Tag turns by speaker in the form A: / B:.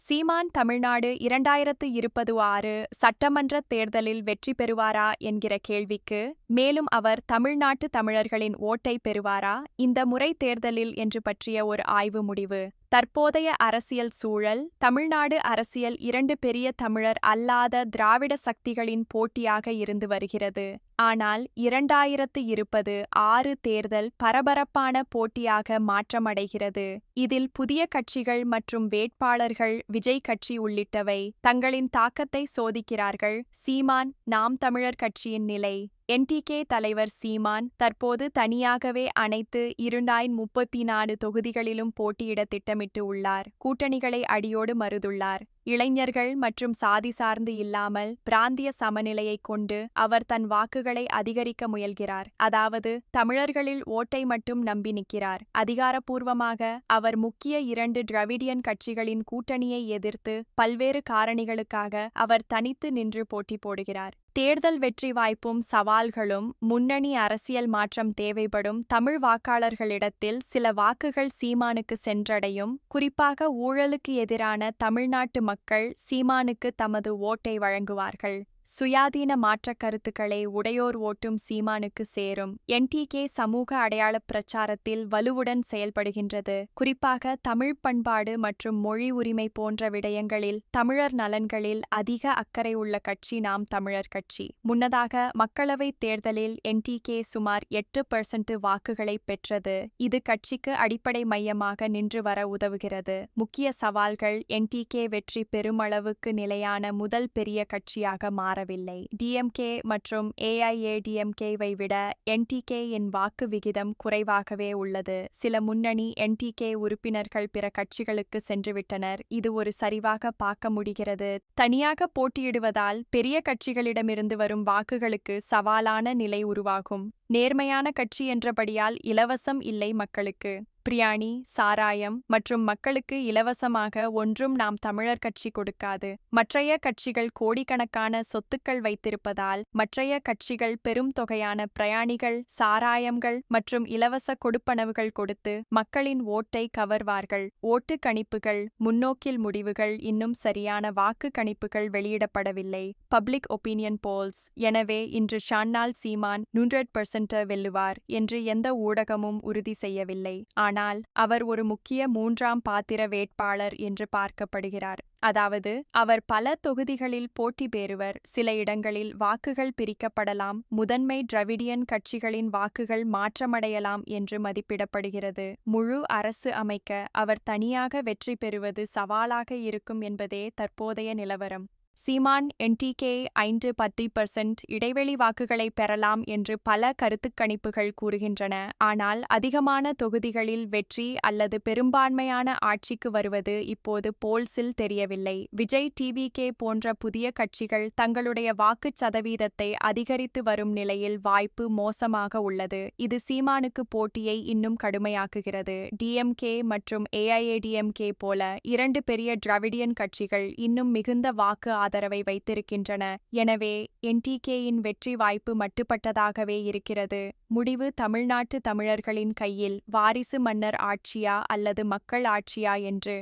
A: சீமான் தமிழ்நாடு இரண்டாயிரத்து இருபது ஆறு சட்டமன்ற தேர்தலில் வெற்றி பெறுவாரா என்கிற கேள்விக்கு மேலும் அவர் தமிழ்நாட்டு தமிழர்களின் ஓட்டை பெறுவாரா? இந்த முறை தேர்தலில் என்று பற்றிய ஒரு ஆய்வு முடிவு. தற்போதைய அரசியல் சூழல் தமிழ்நாடு அரசியல் இரண்டு பெரிய தமிழர் அல்லாத திராவிட சக்திகளின் போட்டியாக இருந்து வருகிறது. ஆனால் இரண்டாயிரத்து இருபது ஆறு தேர்தல் பரபரப்பான போட்டியாக மாற்றமடைகிறது. இதில் புதிய கட்சிகள் மற்றும் வேட்பாளர்கள் விஜய் கட்சி உள்ளிட்டவை தங்களின் தாக்கத்தை சோதிக்கிறார்கள். சீமான் நாம் தமிழர் கட்சியின் நிலை. என்டிகே தலைவர் சீமான் தற்போது தனியாகவே அனைத்து இருநாயின் முப்பத்தி நாலு தொகுதிகளிலும் போட்டியிட திட்டமிட்டு உள்ளார். கூட்டணிகளை அடியோடு மறுதுள்ளார் இளைஞர்கள் மற்றும் சாதி சார்ந்து இல்லாமல் பிராந்திய சமநிலையை கொண்டு அவர் தன் வாக்குகளை அதிகரிக்க முயல்கிறார். அதாவது தமிழர்களில் ஓட்டை மட்டும் நம்பி நிற்கிறார். அதிகாரப்பூர்வமாக அவர் முக்கிய இரண்டு டிராவிடியன் கட்சிகளின் கூட்டணியை எதிர்த்து பல்வேறு காரணிகளுக்காக அவர் தனித்து நின்று போட்டி போடுகிறார். தேர்தல் வெற்றி வாய்ப்பும் சவால்களும் முன்னணி அரசியல் மாற்றம் தேவைப்படும் தமிழ் வாக்காளர்களிடத்தில் சில வாக்குகள் சீமானுக்கு சென்றடையும் குறிப்பாக ஊழலுக்கு எதிரான தமிழ்நாட்டு மக்கள் மக்கள் சீமானுக்கு தமது ஓட்டை வழங்குவார்கள். சுயாதீன மாற்றக் கருத்துக்களை உடையோர் ஓட்டும் சீமானுக்கு சேரும். என்டிகே சமூக அடையாளப் பிரச்சாரத்தில் வலுவுடன் செயல்படுகின்றது. குறிப்பாக தமிழ் பண்பாடு மற்றும் மொழி உரிமை போன்ற விடயங்களில் தமிழர் நலன்களில் அதிக அக்கறை உள்ள கட்சி நாம் தமிழர் கட்சி. முன்னதாக மக்களவைத் தேர்தலில் என்டிகே சுமார் எட்டு பெர்சன்ட் வாக்குகளை பெற்றது. இது கட்சிக்கு அடிப்படை மையமாக நின்று வர உதவுகிறது. முக்கிய சவால்கள் என்டிகே வெற்றி பெருமளவுக்கு நிலையான முதல் பெரிய கட்சியாக மாற வரவில்லை. டிஎம்கே மற்றும் ஏஐஏடிஎம்கேவை விட என்டிகேயின் வாக்கு விகிதம் குறைவாகவே உள்ளது. சில முன்னணி என்டிகே உறுப்பினர்கள் பிற கட்சிகளுக்கு சென்றுவிட்டனர். இது ஒரு சரிவாக பார்க்க முடிகிறது. தனியாக போட்டியிடுவதால் பெரிய கட்சிகளிடமிருந்து வரும் வாக்குகளுக்கு சவாலான நிலை உருவாகும். நேர்மையான கட்சி என்றபடியால் இலவசம் இல்லை மக்களுக்கு. பிரியாணி சாராயம் மற்றும் மக்களுக்கு இலவசமாக ஒன்றும் நாம் தமிழர் கட்சி கொடுக்காது. மற்றைய கட்சிகள் கோடிக்கணக்கான சொத்துக்கள் வைத்திருப்பதால் மற்றைய கட்சிகள் பெரும் தொகையான பிரயாணிகள் சாராயங்கள் மற்றும் இலவச கொடுப்பனவுகள் கொடுத்து மக்களின் ஓட்டை கவர்வார்கள். ஓட்டு கணிப்புகள் முன்னோக்கில் முடிவுகள் இன்னும் சரியான வாக்கு கணிப்புகள் வெளியிடப்படவில்லை. பப்ளிக் ஒப்பீனியன் போல்ஸ் எனவே இன்று ஷான்னால் சீமான் நூன்றட் பர்சன்ட் வெல்லுவார் என்று எந்த ஊடகமும் உறுதி செய்யவில்லை. ஆனால் அவர் ஒரு முக்கிய மூன்றாம் பாத்திர வேட்பாளர் என்று பார்க்கப்படுகிறார். அதாவது அவர் பல தொகுதிகளில் போட்டி பெறுவர். சில இடங்களில் வாக்குகள் பிரிக்கப்படலாம். முதன்மை டிரவிடியன் கட்சிகளின் வாக்குகள் மாற்றமடையலாம் என்று மதிப்பிடப்படுகிறது. முழு அரசு அமைக்க அவர் தனியாக வெற்றி பெறுவது சவாலாக இருக்கும் என்பதே தற்போதைய நிலவரம். சீமான் என்டிகே ஐந்து பத்து பர்சன்ட் இடைவெளி வாக்குகளை பெறலாம் என்று பல கருத்துக் கணிப்புகள் கூறுகின்றன. ஆனால் அதிகமான தொகுதிகளில் வெற்றி அல்லது பெரும்பான்மையான ஆட்சிக்கு வருவது இப்போது போல்ஸில் தெரியவில்லை. விஜய் டிவிகே போன்ற புதிய கட்சிகள் தங்களுடைய வாக்குச் சதவீதத்தை அதிகரித்து வரும் நிலையில் வாய்ப்பு மோசமாக உள்ளது. இது சீமானுக்கு போட்டியை இன்னும் கடுமையாக்குகிறது. டிஎம்கே மற்றும் ஏஐஏடிஎம்கே போல இரண்டு பெரிய டிராவிடியன் கட்சிகள் இன்னும் மிகுந்த வாக்கு ஆதரவை வைத்திருக்கின்றன. எனவே என்டிகேயின் வெற்றி வாய்ப்பு மட்டுப்பட்டதாகவே இருக்கிறது. முடிவு தமிழ்நாட்டு தமிழர்களின் கையில் வாரிசு மன்னர் ஆட்சியா அல்லது மக்கள் ஆட்சியா என்று?